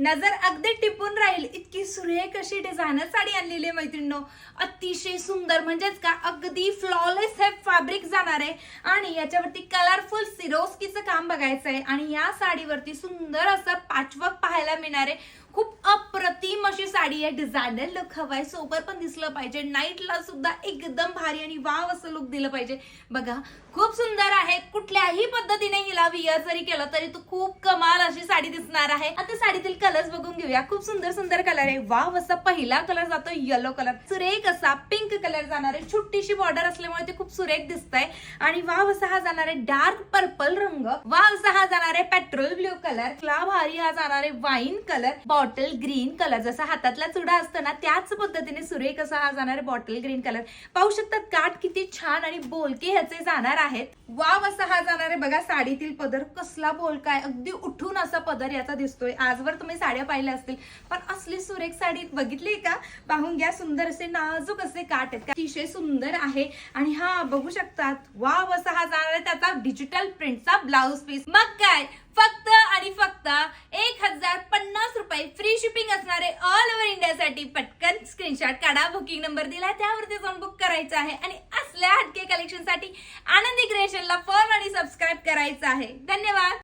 नजर अगदी टिपून राहील. इतकी सुरेख अशी डिझायनर साडी आणलेली आहे मैत्रिणीनो. अतिशय सुंदर म्हणजेच का अगदी फ्लॉलेस हे फॅब्रिक जाणार आहे. आणि याच्यावरती कलरफुल सिरोस्कीचं काम बघायचं आहे आणि या साडीवरती सुंदर असं पाचवक पाहायला मिळणार आहे. खूप अप साडी आहे डिझायनर लुक हवाय सोबर पण दिसलं पाहिजे. नाईटला सुद्धा एकदम भारी आणि वाव असं लुक दिलं पाहिजे. बघा खूप सुंदर आहे. कुठल्याही पद्धतीने हिला वियर जरी केलं तरी तू खूप कमाल अशी साडी दिसणार आहे. आता साडीतील कलर्स बघून घेऊया. खूप सुंदर सुंदर कलर आहे. वाव असा पहिला कलर जातो येलो कलर सुरेख असा पिंक कलर जाणार आहे. छोटीशी बॉर्डर असल्यामुळे ते खूप सुरेख दिसत आहे आणि वाव असा हा जाणार आहे डार्क पर्पल रंग. वाव असा हा जाणार आहे पेट्रोल ब्ल्यू कलर ला भारी हा जाणार आहे wine colour bottle green colour जसा हातातला चुडा असतो ना त्याच पद्धतीने सुरेख असा हा जाणार आहे बॉटल ग्रीन कलर पाहू शकतात काठ किती छान आणि बोलके ह्याचे जाणार आहेत. वाव असा हा जाणार आहे. बघा साडीतील पदर कसला बोलका आहे. अगदी उठून असा पदर याचा दिसतोय. आजवर तुम्ही साड्या पाहिल्या असतील. पण असली सुरेख साडी बघितली का? पाहून घ्या. सुंदर असे नाजूक असे काठ आहेत अतिशय सुंदर आहे. आणि हा बघू शकतात वाव असा हा जाणार आहे त्याचा डिजिटल प्रिंटचा ब्लाऊज पीस मग काय? फक्त आणि फक्त एक हजार पन्नास रुपये फ्री शिपिंग असणारे ऑल ओव्हर इंडियासाठी पटकन स्क्रीनशॉट काढा. बुकिंग नंबर दिला त्यावरती जाऊन बुक करायचं आहे. आणि असल्या हटके कलेक्शनसाठी आनंदी क्रिएशनला फॉलो आणि सबस्क्राईब करायचं आहे. धन्यवाद!